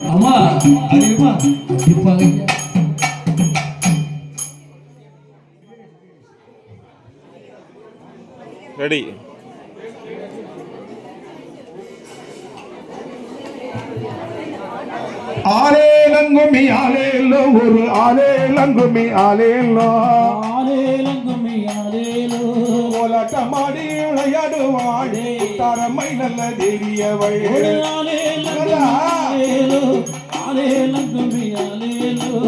அம்மா அடியம்மா கண்டிப்பாங்க ஐயா ரெடி ஆலேலங்குமி ஆலேலோ ஒரு ஆலேலங்குமி ஆலேலோ ஆலேலங்குமி ஆலேலோ கோலாட்டமாடி விளையாடுவாளே தரமை நல்ல தேவியவள். ஒரு ஆலேலங்குமி ஆலேலோ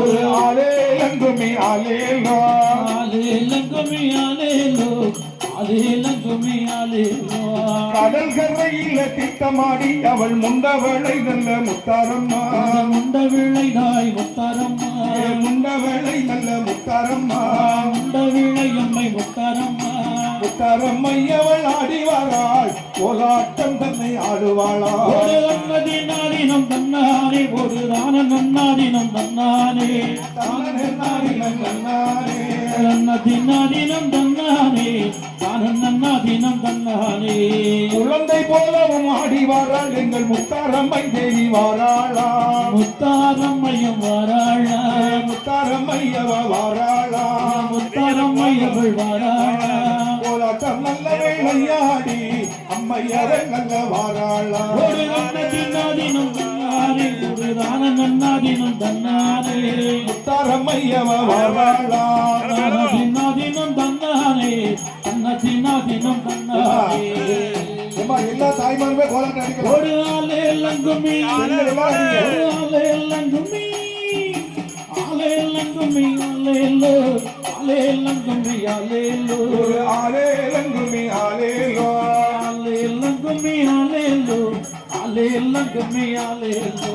ஒரு ஆலேலங்குமி ஆலேலோ ஆலேலோ ஆலேலங்குமி ஆலேலோ கடல் கரையில திட்டமாடி அவள் முண்டவளை நல்ல முத்தாரம்மா. முண்ட விளைதாய் முத்தாரம்மா. முண்டவளை நல்ல முத்தாரம்மா. முண்ட விளையம்மை முத்தாரம்மா. முத்தாரம்மை அவள் ஆடி வராள். கோலாட்டம் தன்னை ஆடுவாளா ஒரு அன்னதினாதினம் தன்னானே ஒரு தான நன்னாதினம் தன்னானே. தன்னன்னாரினம் நன்னாரே. அன்னதினாதினம் தன்னானே தான நன்னாதினம் தன்னானே. குழந்தை போலவும் ஆடி வாராள். எங்கள் முத்தாரம்மை தேவி வாராளா முத்தாரம்மையும் வாராளா முத்தாரம்மை அவ வாராளா முத்தாரம்மையவள் வாராளா கோலாட்டம் நல்ல வேளையாடி அம்மையரை நல்ல வாராளா. ஒரு அன்னதினாதினம் தன்னானே ஒரு தான நன்னாதினம் தன்னானே முத்தாரம்மை அவ வாராளா. தன்ன எல்லா தாய்மாருமே கோலாட்டம் ஒரு ஆளே லங்குமி ஒரு ஆளே லங்குமி ஆளே லங்குமி ஆளேலோ ஆளே லங்குமி ஆளேலோ ஒரு லங்குமி ஆளேலோ ஆளே லங்குமி ஆளேலோ ஆளே லங்குமி ஆளேலோ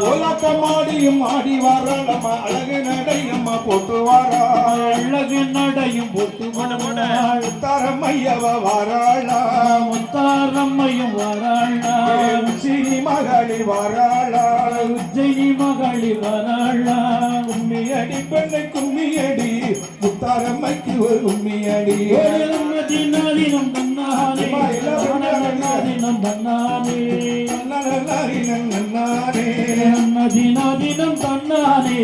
கோலாட்டமாடியும் ஆடி வாராள் அம்மா அழகு நடை போட்டு வாராள் அழகு நடையும் போட்டு மனமனாள் முத்தாரம்மையவ வாராளா முத்தாரம்மையும் வாராளா சீனி மகளி வாராளா உஜ்ஜயினி மகளி வாராளா கும்மி அடி பெண்ணை கும்மி அடி முத்தாரம்மைக்கு ஒரு கும்மி அடி தினம் தன்னானே தினம் தன்னானே நன்னாரே தினம் தன்னானே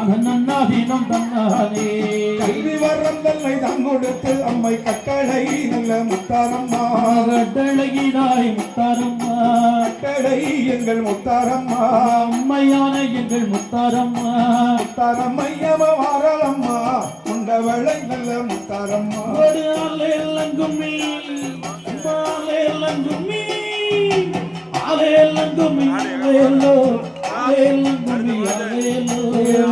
தினம் தன்னானே கல்வி வரம் தன்னை தான் கொடுத்து அம்மை கட்டளை நல்ல முத்தாரம்மா. கட்டழகினாய் முத்தாரம்மா. கட்டளை எங்கள் முத்தாரம்மா. அம்மையான எங்கள் முத்தாரம்மா. முத்தாரம்மையவ வாராளம்மா உண்டவளை நல்ல முத்தாரம்மா. ஒரு ஆலேலங்குமி ஆலேலங்குமி ஆலேலங்குமி ஆலேலோ ஆலேலங்குமி ஆலேலோ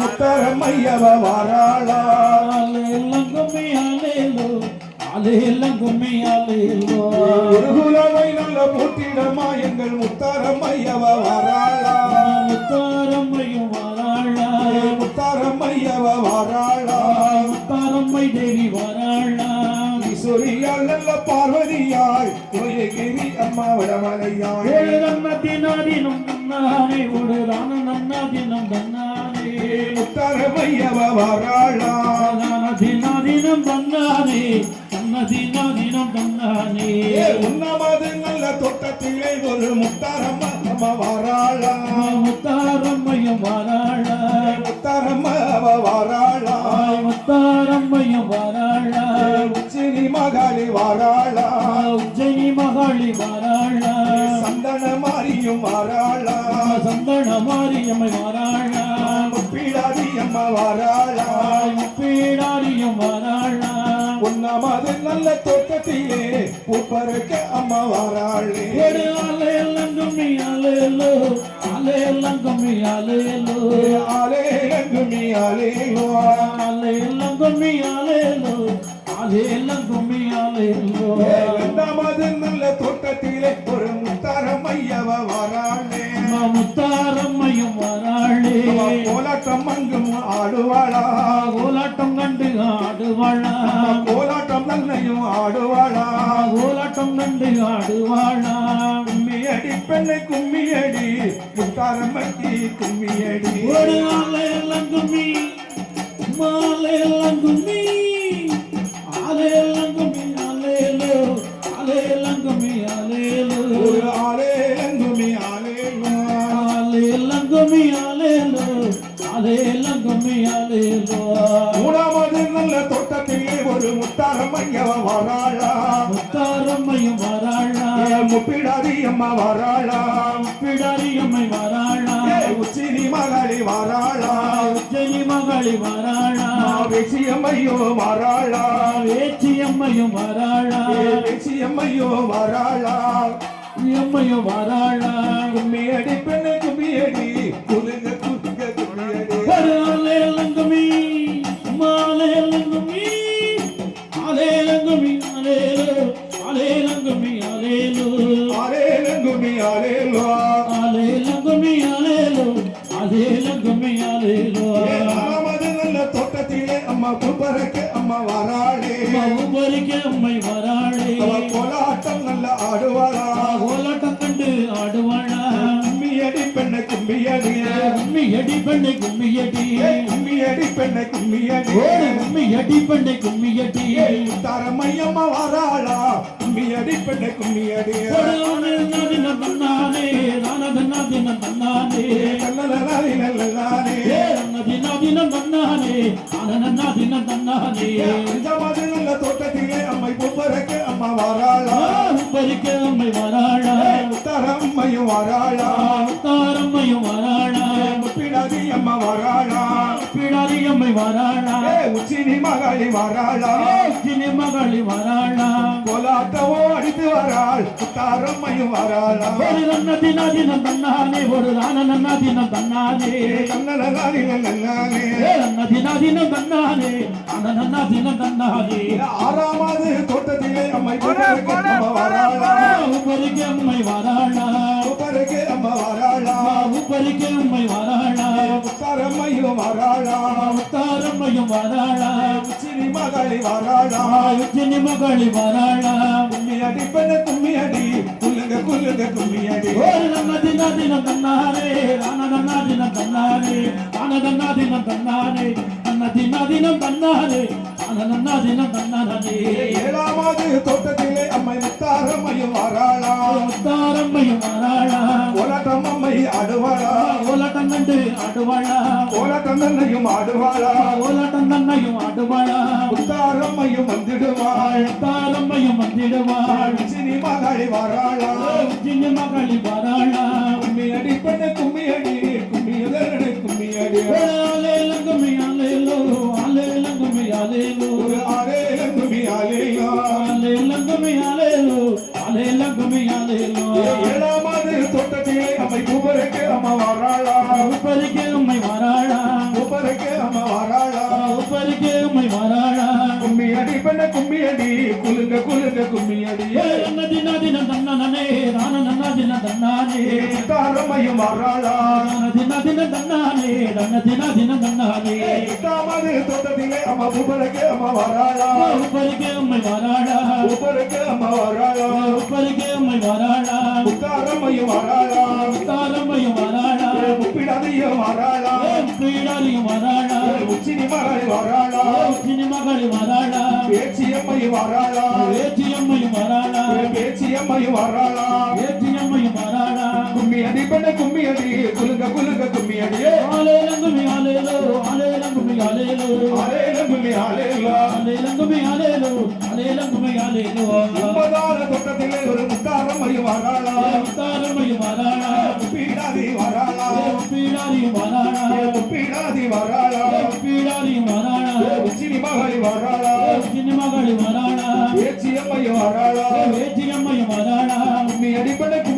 முத்தாரம்மையவ வாராளா ஆலேலங்குமி ஆலேலோ ஆலேலங்குமி ஆலேலோ ஒரு குலவை நல்ல போட்டிடமா எங்கள் முத்தாரம்மையவ வாராளா முத்தாரம்மையும் வாராளா முத்தாரம்மையவ வாராளா முத்தாரம்மை தேவி வாராளா ஈஸ்வரியாள் நல்ல பார்வதியாள் கோயகிரி அம்மா வடமலையாள் ஒரு நன்னதினாதினம் தன்னானே ஒரு தான நன்னாதினம் தன்னானே முத்தாரம்மையவ வாராளா. தினாதினம் தன்னானே தன்னதினாதினம் தன்னானே உன்னமது நல்ல தோட்டத்திலே ஒரு முத்தாரம்மா வாராளா. முத்தாரம்மையும் வாராளா. முத்தாரம்மா அவ வாராளா. முத்தாரம்மையும் வாராளா. உச்சினி மகாளி வாராளா. உஜ்ஜயினி மகாளி வாராளா. சந்தன மாரியும் வாராளா. சந்தன மாரியம்மை வாராளா பீடாதி அம்மா வாராளா பீடாரியும் வாராளா உன்னமது நல்ல தோட்டத்திலே பூப்பறக்க அம்மா வாராளே. ஒரு அலையலங்குமி அலையலோ அலையலங்குமி அலையலோ ஆலே லங்குமி ஆலேலோ அலையலங்குமி அலையலோ அலையலங்குமி அலையலோ உன்னமது நல்ல தோட்டத்திலே ஆடுவாளா? கோலாட்டம் கண்டு ஆடுவாளா? கோலாட்டம் நன்னையும் ஆடுவாளா? கோலாட்டம் கண்டு ஆடுவாளா? கும்மி அடி பெண்ணை கும்மி அடி முத்தாரம்மைக்கு கும்மி அடி ஒரு அலையலங்குமி மாலையலங்குமி அலையலங்குமி மூணாவது நல்ல தோட்டத்திலே ஒரு முத்தாரம் ஐயவ வராளா. முத்தாரம்மையும் வராளா? ஏ முப்பிடாதி அம்மா வராளா. பிடாரியம்மை வராளா? ஏ உச்சினி மகளி வராளா. உச்சனி மகளி வராளா? வெசியம்மையோ வராளா. வேச்சியம்மையும் வராளா? ஏ வெசியம்மையோ வராளா. எம்மையும் வராளா? கும்மியடி பெண்ணு கும்மியடி குலுங்க தோட்டத்திலே அம்மா குப்பரக்கு அம்மா வராளே மவுபரிக்க அம்மை வராளே அவ கோலாட்டம் நல்ல ஆடுவாரா? கும்மியடி கும்மி அடி பெண்ணை கும்மி அடி ஏ கும்மியடி பெண்ணு கும்மியடி. ஓடு கும்மி அடி பெண்ணை கும்மி அடி தரமையம்மா வராளா? கும்மியடி பெண்ணு கும்மியடி. தன்னானே நானதன்னா தின தன்னானே நல்ல நல்லதானே ஏ தின தினம் தன்னானே ஆனந்தன்னா தினம் தன்னானே நல்ல தோட்டத்திலே அம்மை குப்பரக்கு அம்மா வராளா? பறிக்க அம்மை வராளா. தரம்மையும் வராளா. தாரம்மையும் வராளா. பிடாதி அம்மா வராளா. பிடாரி அம்மை வராளா உச்சினி மகளி வராளா. சினி மகளி வராளா. கோலாட்டவோ வராள் தாரம்மையும் வராளா. ஒரு நன்ன தின தினம் தன்னானே ஒரு ஆனந்தன்னா தினம் தன்னானே நல்லதானே நல்லதானே ஏ நன்ன தின தினம் தன்னானே ஆனந்தன்னா தினம் தன்னானே ஆறாவது தோட்டத்திலே அம்மை குப்பரக்கு அம்மா வராளா உப்பரிக்க அம்மை வராளா குப்பரக்கு அம்மா வராளா. உப்பரிக்க அம்மை வராளா. தாரம்மையும் வராளா. தாரம்மையும் வராளா. உச்சினி மகளி வராளா. சினி மகளி வராளா. கும்மி அடி பெண்ண கும்மி அடி. குல்லுங்க குல்லுங்க கும்மி அடி. ஒரு நம்ம தின தினம் தன்னாரே. ஆனதன்னா தினம் தன்னாரே. ஆனதன்னா தினம் தன்னாரே. அன்ன தின தினம் தன்னாரே. ஆனதன்னா தினம் தன்னாரே. ஏழாவது தோட்டத்திலே முத்தாரம்மையும் வராளா முத்தாரம்மையும் வராளா அம்மை ஆடுவாளா? ஓலாட்டம் கண்டு ஆடுவாளா? கோலாட்டம் தன்னையும் ஆடுவாளா? ஓலாட்டம் தன்னையும் ஆடுவாளா? முத்தாரம்மையும் வந்துடுவாள் தாரம்மையும் வந்திடுவாள் சினி மகளி வராளா? சின்ன மகளி வராளா? கும்மி அடி பெண்ண கும்மி அடி கும்மி அடி கும்மி அடி தாரம்மையும் வராளா தின தின தன்னானே தன்ன தின தின தன்னானே எட்டாவது தோட்டத்திலே அம்மா குபருக்கு அம்மா வராளா உப்பரிக்க உம்மை வராளா குபருக்கு அம்மா வராளா உப்பரிக்க உம்மை வராளா தாரம்மையும் வராளா தாரம்மையும் வராளா முப்பிடாதையும் வராளா பீடாரியும் வராளா உச்சினி மகள் வராளா சினிமகளில் வராளா பேச்சியம்மையும் வராளா ஏச்சியம்மையும் வராளா பேச்சியம்மையும் வராளா வராளா பெண்ண கும்மி அடி குலுங்க குலுங்க கும்மி அடி ஆலேலங்குமி ஆலேலோ ஆலேலங்குமி ஆலேலோ அலேல கும்மி அலேலா ஆலேலங்குமி ஆலேலோ ஆலேலங்குமி ஆலேலோ ஒன்பதால தோட்டத்திலே ஒரு முத்தாரம்மையும் வராளா தாரம்மையும் வராளா பீடாதி வராளா பீடாரியும் வராளா பீடாதி வராளா பீடாரியும் வராளா உச்சினி மகள் வராளா வராளா பேச்சியம்மையும் வராளா ஏச்சியம்மையும் வராளா கும்மி அடி பெண்ண கும்மி அடி குலுங்க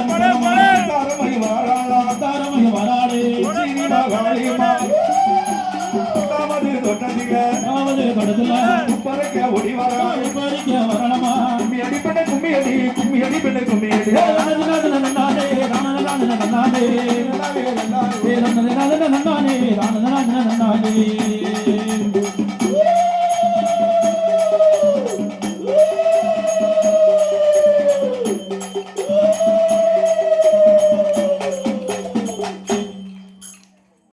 நன்னானே